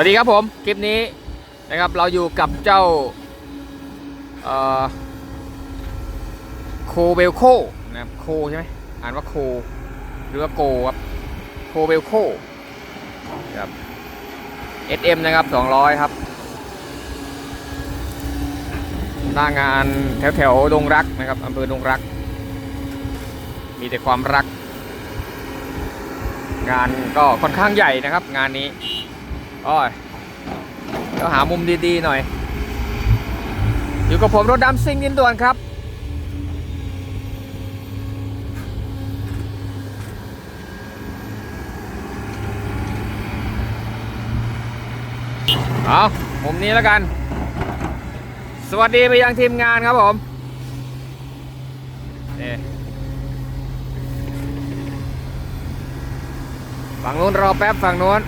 วัสดีครับผม คลิปนี้นะครับเราอยู่กับเจ้าโคเบลโคนะครับโคใช่ไหมอ่านว่าโคหรือว่าโกครับโคเบลโคครับ SM นะครับ 200 ครับ หน้างานแถวแถวๆดงรักนะครับอำเภอดงรัก มีแต่ความรัก งานก็ค่อนข้างใหญ่นะครับ งานนี้ โอ้อยก็หามุมดีๆหน่อย อยู่กับผมรถดำซิ่งดินด่วนครับ เอามุมนี้แล้วกัน สวัสดีไปยังทีมงานครับผมนี่ฝั่งนู้นรอแป๊บฝั่งนู้น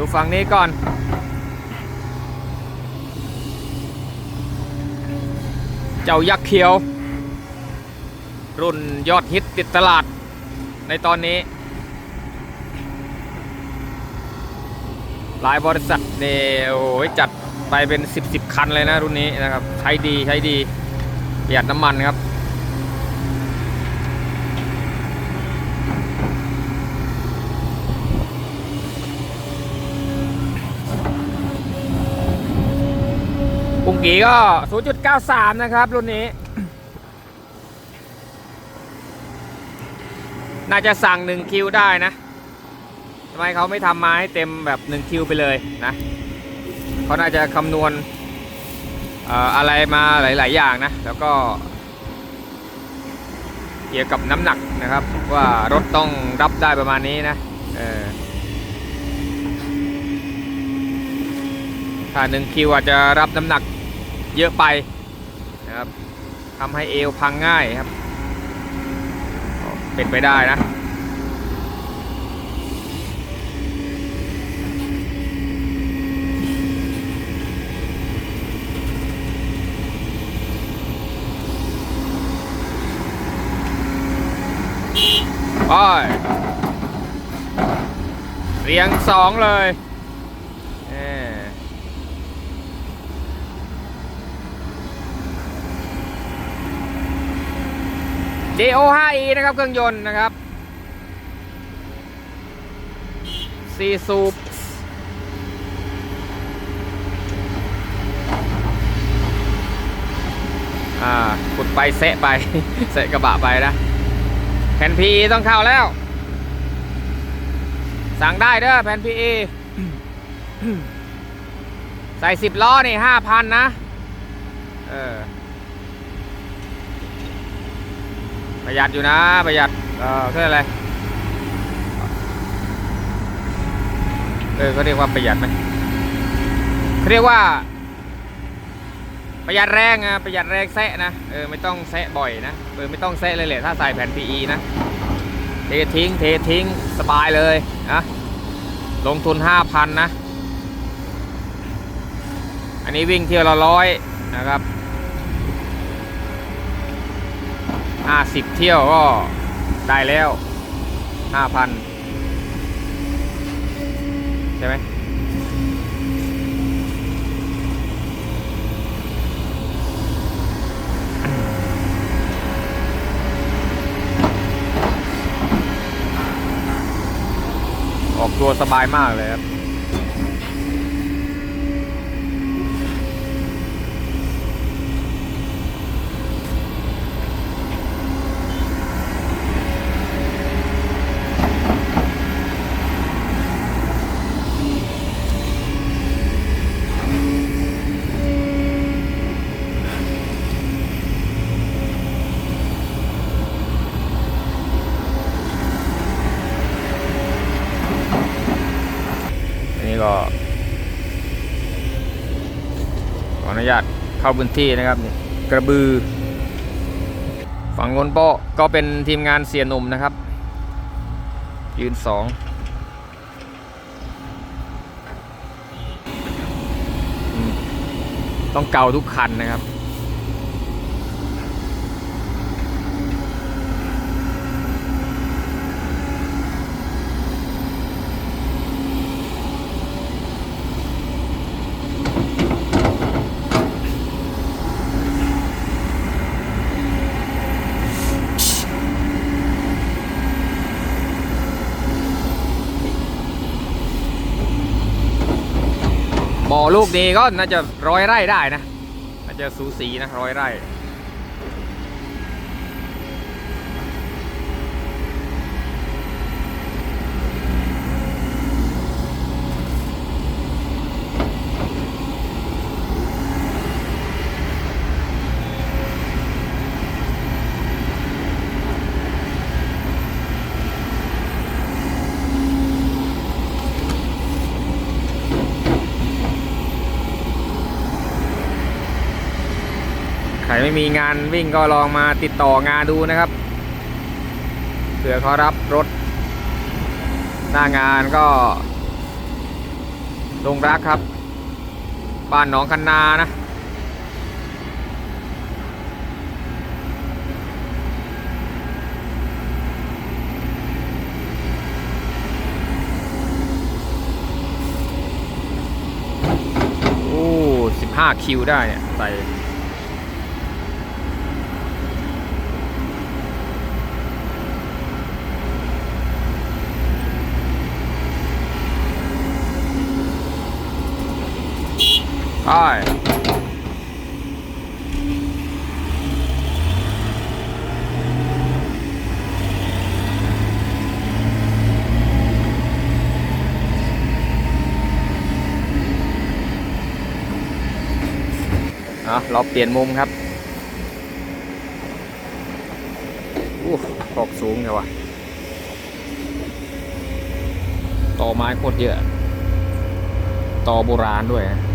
ดูฝั่งนี้ก่อน เจ้ายักษ์เขียว รุ่นยอดฮิตติดตลาดในตอนนี้ หลายบริษัทเนี่ยโอ้ยจัดไปเป็น 10 10คันเลยนะรุ่นนี้นะครับ ใช้ดีใช้ดีประหยัดน้ำมันครับ ปุงกีก็ 0.93 นะครับ รุ่นนี้ น่าจะสั่ง 1 คิวได้นะทำไมเขาไม่ทำมาให้เต็มแบบ 1 คิวไปเลยนะเขาน่าจะคำนวณเอ่ออะไรมาหลาย ๆ อย่างนะ แล้วก็เกี่ยวกับน้ำหนักนะครับ ว่ารถต้องรับได้ประมาณนี้นะถ้าหนึ่งคิวอาจจะรับน้ำหนัก เยอะไปนะครับทำให้เอวพังง่ายครับเป็นไปได้นะไปเรียงสองเลยเอ่อ JO 5E นะครับเครื่องยนต์นะครับซีซูปอ่าขุดไปเซะไปเซะกระบะไปนะแผ่น PE ต้องเข้าแล้ว สั่งได้เด้อแผ่น PE ใส่สิบล้อนี่ห้าพันนะ เออ ประหยัดอยู่นะประหยัดเออเพื่ออะไรเออเขาเรียกว่าประหยัดไหมเขาเรียกว่า ประหยัดแรงอะประหยัดแรงแซะนะเออไม่ต้องแซะบ่อยนะเออไม่ต้องแซะเลยแหละถ้าใส่แผ่น PE นะเททิ้งเททิ้งสบายเลยนะลงทุน 5,000 นะ อันนี้วิ่งเที่ยวละร้อยนะครับ 50เที่ยวก็ได้แล้ว5,000ใช่ไหมออกตัวสบายมากเลยครับ ญาตเข้าพื้นที่นะครับนี่กระบือ ฝั่งโนนโปก็เป็นทีมงานเสียหนุ่มนะครับ ยืนสองต้องเกาทุกคันนะครับ ลูกนี้ก็น่าจะร้อยไร่ได้นะน่าจะสูสีนะร้อยไร่ ไม่มีงานวิ่งก็ลองมาติดต่องานดูนะครับเผื่อเขารับรถ หน้างานก็ลงรักครับ บ้านหนองคันนานะโอ้สิบห้าคิวได้เนี่ยใส่ ไปเราเปลี่ยนมุมครับอู้ขอกสูงเลยวะต่อไม้โคตรเยอะ ต่อโบราณด้วยนะ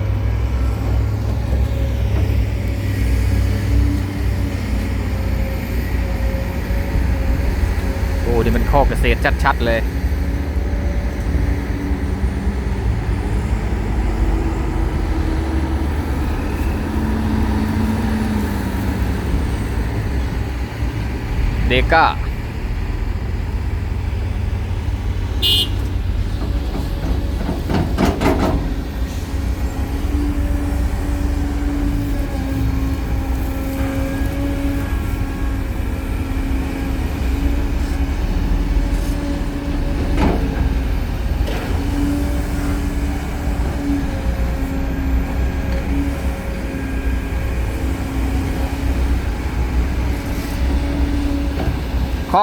นี่มันข้อเกษตรชัด ๆ เลยเดก้า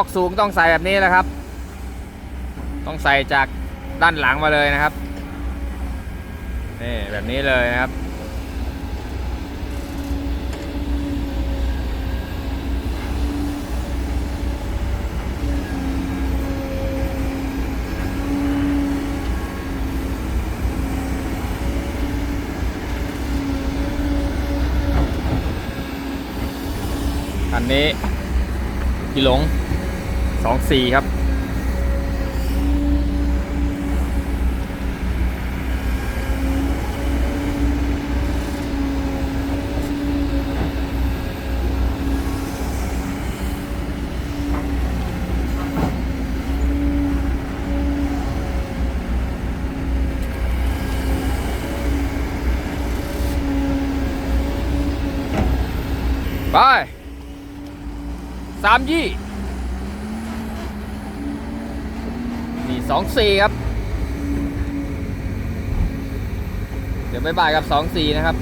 อกสูงต้องใส่แบบนี้แหละครับ ต้องใส่จากด้านหลังมาเลยนะครับนี่แบบนี้เลยนะครับอันนี้กิหลง สองสี่ครับ ไปสามยี่ สองสี่ครับ เดี๋ยวบายบายกับสองสี่นะครับ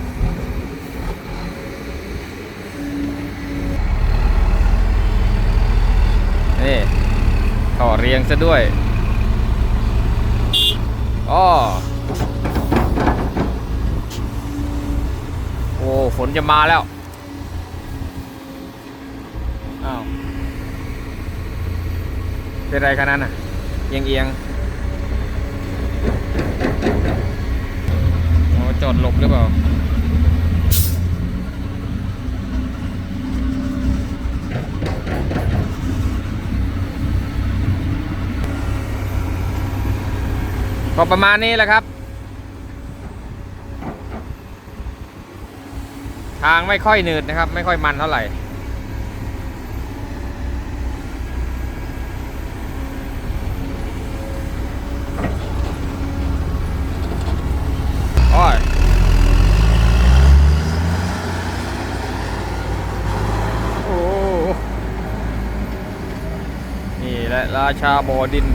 นี่ต่อเรียงซะด้วยอ้อโอ้ฝนจะมาแล้ว อ้าว เป็นไรขนาดนั้นอะ เอียงเอียงโอ้จอดหลบหรือเปล่าก็ประมาณนี้แหละครับ ทางไม่ค่อยหนืดนะครับ ไม่ค่อยมันเท่าไหร่ โอ้ยโอ้ นี่แหละ ราชาบ่อดิน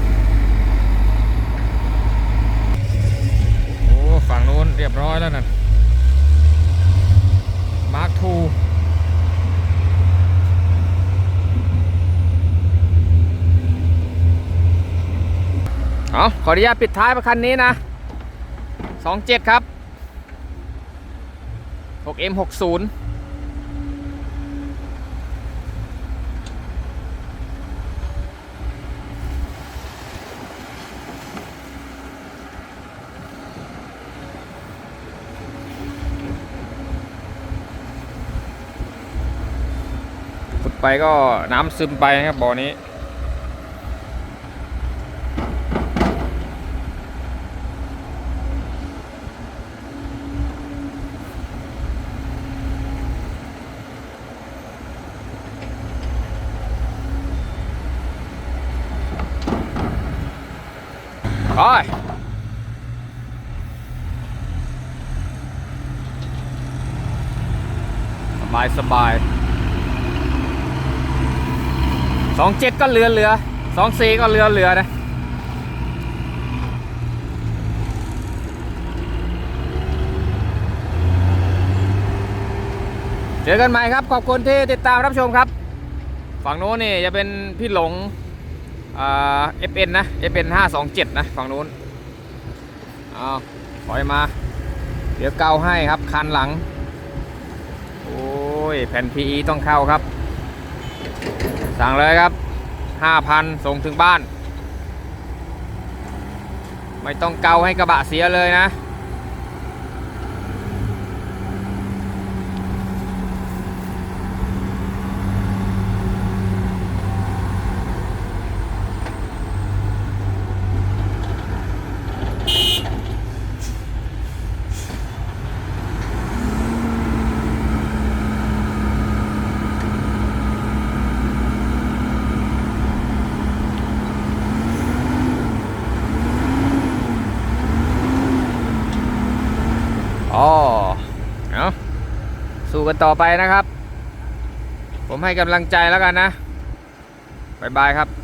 โอ้ฝั่งนู้นเรียบร้อยร้อยแล้วนั่นมาร์คทูเอาขออนุญาตปิดท้ายประคันนี้นะ 27 ครับ 6M60 ไปก็น้ำซึมไปนะครับบ่อนี้ไปสบายสบาย สองเจ็ดก็เรือเรือสองสี่ก็เรือเรือนะเจอกันใหม่ครับ ขอบคุณที่ติดตามรับชมครับ ฝั่งโน้นนี่จะเป็นพี่หลงเอ่า FN นนะ FN 527นห้าสองเจ็ดนะ ฝั่งโน้นเอาถอยมา เดี๋ยวเกาให้ครับ คันหลัง โอ้ย แผ่น PE ต้องเข้าครับ สั่งเลยครับ5,000ส่งถึงบ้าน ไม่ต้องเกาให้กระบะเสียเลยนะ อ๋อเอาู่กันต่อไปนะครับ ผมให้กำลังใจแล้วกันนะบ๊ายบายครับ